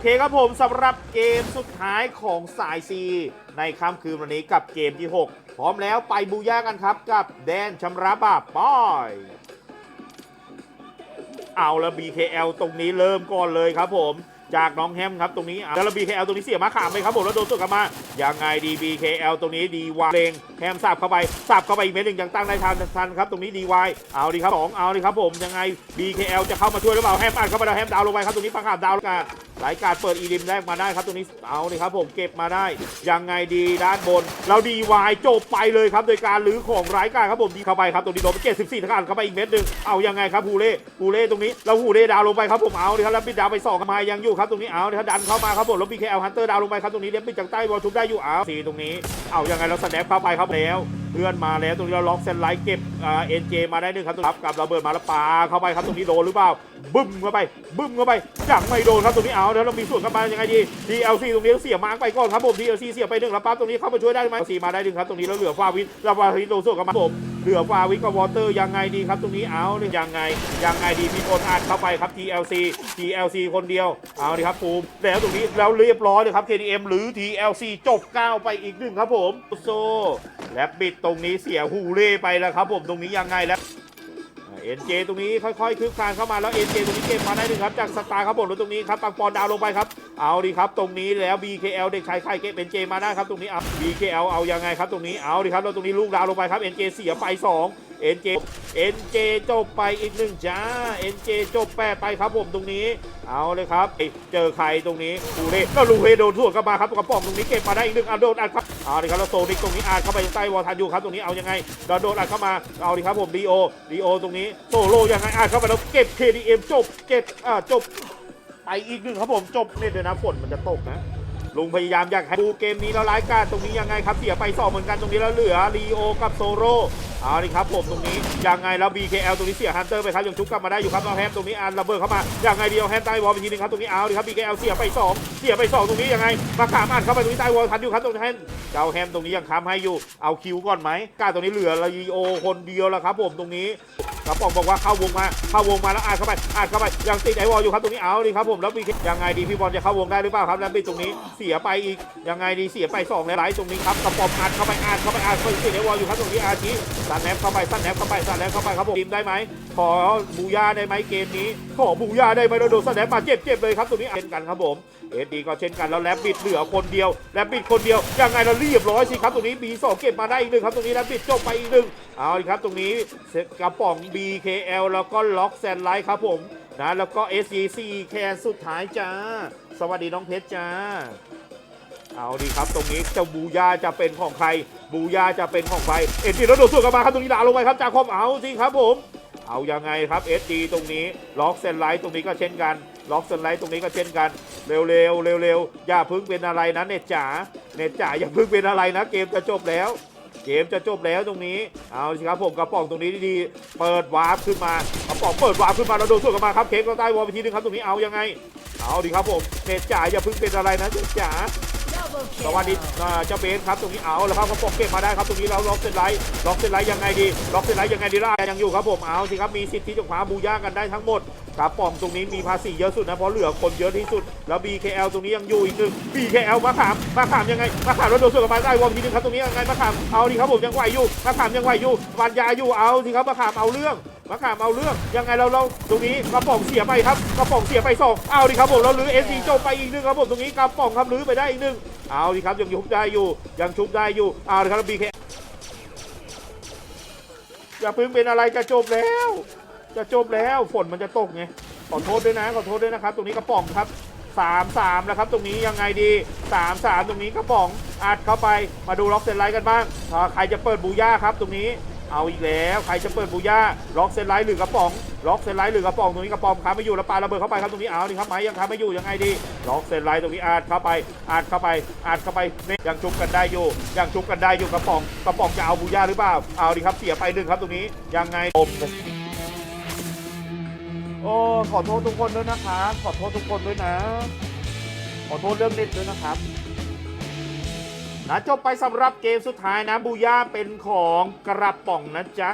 โอเคครับผมสำหรับเกมสุดท้ายของสายซีในค่ำคืนวันนี้กับเกมที่ 6 พร้อมแล้วไปบูย่ากันครับกับแดนชำระบาปป้อย เอาละ BKL ตรงนี้เริ่มก่อนเลยครับผม จากน้องแฮมครับตรงนี้เอาแล้ว BKL ตรงนี้เสียมาขามไปครับผมแล้วโดนสวนกลับมายังไงดี BKL ตรงนี้ดีวายเลงแฮมสับเข้าไปสับเข้าไปอีกเม็ดหนึ่งยังตั้งได้ทันทันครับตรงนี้ดีวายเอาดีครับสองเอาดีครับผมยังไง BKL จะเข้ามาช่วยหรือเปล่าแฮมอัดเข้าไปแล้วแฮมดาวลงไปครับตรงนี้ปังขามดาวลงมา หลายการเปิดอีริมแรกมาได้ครับตรงนี้เอาดีครับผมเก็บมาได้ ยังไงดีด้านบน เราดีวายจบไปเลยครับ โดยการลื้อของร้ายกาจครับผมดีเข้าไปครับตรงนี้โดนไป74ทางการเข้าไปอีกเม็ดหนึ่งเอายังไงครับฮูเล่ฮูเล่ตรงนี้แล้วฮูเล่ดาวลงไปครับผมเอาดิครับแล้วปิดดาวไปสองมายังอยู่ครับตรงนี้เอาดิครับดันเข้ามาครับผมแล้วบีเคเอลฮันเตอร์ดาวลงไปครับตรงนี้เล็บปิดจากใต้บอลชุบได้อยู่เอาสีตรงนี้ เอายังไงเราสแนปเข้าไปครับแล้วเพื่อนมาแล้วตรงนี้เราล็อกเซนไลท์เก็บเอ็นเจมาได้หนึ่งครับตรงนี้ครับกับระเบิดมาแล้วปาเข้าไปครับตรงนี้โดนหรือเปล่าบึ้มเข้าไปบึ้มเข้าไปยังไม่โดนครับตรงนี้เอาแล้วเรามีส่วนเข้ามายังไงดี DLC ตรงนี้เสียมาร์กไปก่อนครับผม DLC เสียไปหนึ่งแล้วปั๊บตรงนี้เข้ามาช่วยได้ไหมซีมาได้หนึ่งครับตรงนี้แล้วเหลือฟาวิสเราฟาวิสโดนส่วนกับมาผม เหลือฟาวิทกับวอเตอร์ยังไงดีครับตรงนี้เอาเนี่ยยังไงยังไงดีมีคนอ่านเข้าไปครับ TLC TLC คนเดียวเอาดิครับภูมิแล้วตรงนี้แล้วเรียบร้อยเลยครับ KDM หรือ TLC จบก้าวไปอีกหนึ่งครับผมโซและบิดตรงนี้เสียฮูเล่ไปแล้วครับผมตรงนี้ยังไงแล้วเอ็นเจตรงนี้ค่อยๆคึกคานเข้ามาแล้วเอ็นเจตรงนี้เก็บมาได้หนึ่งครับจากสตาร์ครับผมแล้วตรงนี้ครับปังปอนดาวลงไปครับ เอาดีครับตรงนี้แล้ว BKL เด็กชายไข่เก็บเอ็นเจมาได้ครับตรงนี้เอา BKL เอายังไงครับตรงนี้เอาดีครับแล้วตรงนี้ลูกดาวลงไปครับเอ็นเสียไป 2 NJ NJ จบไปอีกหนึ่งจ้า NJ จบแปดไปครับผมตรงนี้ เอาเลยครับเอ้ยเจอใครตรงนี้ลูเฮก็ลูเฮโดนทั่วกลับมาครับกระป๋องตรงนี้เก็บมาได้อีกหนึ่งเอาโดนอัดครับเอาเลยครับแล้วโซนิกตรงนี้อัดเข้าไปใต้วอลทันอยู่ครับตรงนี้เอายังไงโดนอัดเข้ามาเอาดิครับผมดีโอดีโอตรงนี้โซโลยังไงอัดเข้าไปแล้วเก็บ KDM จบเก็บอ่าจบ ไปอีกหนึ่งครับผมจบเนี่ยเดี๋ยวนะฝนมันจะตกนะลุงพยายามอยากให้ดูเกมนี้แล้วร้ายกาจตรงนี้ยังไงครับเสียไปสองเหมือนกันตรงนี้แล้วเหลือลีโอกับโซโร เอาดิครับผมตรงนี้ยังไงแล้ว BKL ตรงนี้เสียฮันเตอร์ไปครับยังชุบกลับมาได้อยู่ครับเอาแฮมตรงนี้อันระเบิดเข้ามายังไงเดียวแฮมใต้วอลไปทีนึงครับตรงนี้เอาดิครับ BKL เสียไปสองเสียไปสองตรงนี้ยังไงมาขามอันเข้าไปตรงนี้ใต้วอลทันอยู่ครับตรงนี้แฮมเจ้าแฮมตรงนี้ยังค้ำให้อยู่เอาคิวก่อนไหมกล้าตรงนี้เหลือลีโอคนเดียวแล้วครับผมตรงนี้กระป๋องบอกว่าเข้าวงมาเข้าวงมาแล้วอาดเข้าไปอาดเข้าไปยังติดไอวอลอยู่ครับตรงนี้เอาดิครับผมแล้วมียังไงดีพี่บอลจะเข้าวงได้หรือเปล่าครับแล้วปิดตรงนี้เสียไปอีกยังไงดีเสียไปสองแล้วไหลตรงนี้ครับกระป๋องอาดเข้าไปอาดเข้าไปอาดเข้าไปติดไอวอลอยู่ครับตรงนี้อาชีสันแนบเข้าไปสันแนบเข้าไปสันแนบเข้าไปครับผมทีมได้ไหมขอบูย่าได้ไหมเกมนี้ขอบูย่าได้ไหมเราโดนสันแนบมาเจ็บเจ็บเลยครับตรงนี้เช่นกันครับผมเอ็ดดีก็เช่นกันแล้วแลบบิดเหลือคนเดียวแลบบิดคนเดียวยังไงเราเรียบร้อยสิครับตรงนี้บีสองเก็บมาได้อีกหนึ่งครับตรงนี้แลบบิดจบไปอีกหนึ่งเอาครับ ตรงนี้เซตกระป๋อง BKL แล้วก็ล็อกแซนไลท์ครับผมนะแล้วก็ SEC แคนสุดท้ายจ้า สวัสดีน้องเพชรจ้า เอาดีครับตรงนี้เจ้าบูยาจะเป็นของใคร บูยาจะเป็นของใครเอ็นดีแล้วโดดสวนกลับมาครับตรงนี้ด่าลงไปครับจากคอมเอาสิครับผม เอายังไงครับ SD ตรงนี้ล็อกเซนไลท์ตรงนี้ก็เช่นกันล็อกเซนไลท์ตรงนี้ก็เช่นกัน เร็วๆเร็วๆอย่าพึ่งเป็นอะไรนะเน็ตจ๋าเน็ตจ๋าอย่าพึ่งเป็นอะไรนะ เกมจะจบแล้วเกมจะจบแล้วตรงนี้ เอาสิครับผมกระป๋องตรงนี้ดีๆ เปิดวาร์ปขึ้นมากระป๋องเปิดวาร์ปขึ้นมาเราโดนสวนกลับมาครับเค้กก็ใต้วอลไปทีนึงครับตรงนี้เอายังไง เอาดิครับผมเน็ตจ๋าอย่าเพึ่งเป็นอะไรนะเน็ตจ๋าสวัสดีเจ้าเบนครับตรงนี้เอาแล้วครับกระป๋องเก็บมาได้ครับตรงนี้เราล็อกเส้นไลท์ล็อกเส้นไลท์ยังไงดีล็อกเส้นไลท์ยังไงดีล่ะยังอยู่ครับผมเอาสิครับมีสิทธิ์ที่จะคว้าบูย่ากันได้ทั้งหมดกระป๋องตรงนี้มีภาษีเยอะสุดนะเพราะเหลือคนเยอะที่สุดแล้ว BKL ตรงนี้ยังอยู่อีกหนึ่ง BKL มาขามมาขามยังไงมาขามแล้วโดนส่วนกับมาได้วอมทีนึงครับตรงนี้ยังไงมาขามเอาดิครับผมยังไหวอยู่มาขามยังไหวอยู่ฟันยาอยู่เอาสิครับมาขามเอาเรื่อง มะขามเอาเรื่องยังไงเราเราตรงนี้กระป๋องเสียไปครับกระป๋องเสียไปสองเอาดิครับผมเราลื้อเอซีจบไปอีกหนึ่งครับผมตรงนี้กระป๋องครับลื้อไปได้อีกหนึ่งเอาดิครับยังชุบได้อยู่ยังชุบได้อยู่เอาดิครับบีเคอย่าพิ่งเป็นอะไรจะจบแล้ว จะจบแล้วฝนมันจะตกไงขอโทษด้วยนะขอโทษด้วยนะครับ ตรงนี้กระป๋องครับสามสามแล้วครับ ตรงนี้ยังไงดีสามสามตรงนี้กระป๋องอัดเข้าไปมาดูล็อกเซนไลท์กันบ้างใครจะเปิดบูย่าครับตรงนี้ เอาอีกแล้วใครจะเปิดบูย่าล็อกเซนไลท์หรือกระป๋องล็อกเซนไลท์หรือกระป๋องตรงนี้กระป๋องค้าไม่อยู่แล้วปาระเบิดเข้าไปครับตรงนี้เอาดิครับไม้ยังค้าไม่อยู่ยังไงดีล็อกเซนไลท์ตรงนี้อาดเข้าไปอาดเข้าไปอาดเข้าไปเนี่ยยังชุบกันได้อยู่ยังชุบกันได้อยู่กระป๋องกระป๋องจะเอาบูย่าหรือเปล่าเอาดิครับเสียไปหนึ่งครับตรงนี้ยังไงอมโอ้ขอโทษทุกคนด้วยนะครับขอโทษทุกคนด้วยนะ ขอโทษเรื่องเน็ตด้วยนะครับ นะจบไปสำหรับเกมสุดท้ายนะบูย่าเป็นของกระป๋องนะจ๊ะ